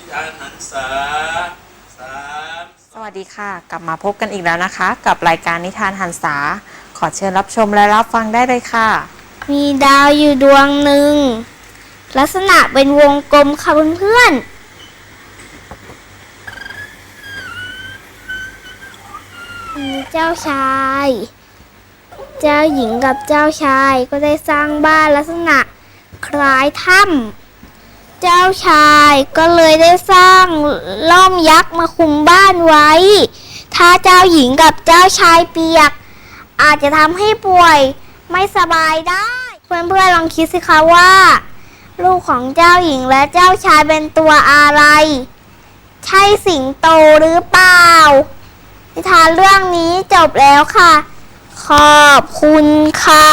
นิทานหันษาสามสวัสดีค่ะ กลับมาพบกันอีกแล้วนะคะ กับรายการนิทานหันษา ขอเชิญรับชมและรับฟังได้เลยค่ะ มีดาวอยู่ดวงหนึ่ง ลักษณะเป็นวงกลมค่ะเพื่อนๆมีเจ้าชาย เจ้าหญิงกับเจ้าชายก็ได้สร้างบ้านลักษณะคล้ายถ้ำ เจ้าชายก็เลยได้สร้างล่มยักษ์มาคุมบ้านไว้ ถ้าเจ้าหญิงกับเจ้าชายเปียก อาจจะทำให้ป่วยไม่สบายได้ เพื่อนๆลองคิดสิคะว่า ลูกของเจ้าหญิงและเจ้าชายเป็นตัวอะไร ใช่สิงโตหรือเปล่า นิทานเรื่องนี้จบแล้วค่ะ ขอบคุณค่ะ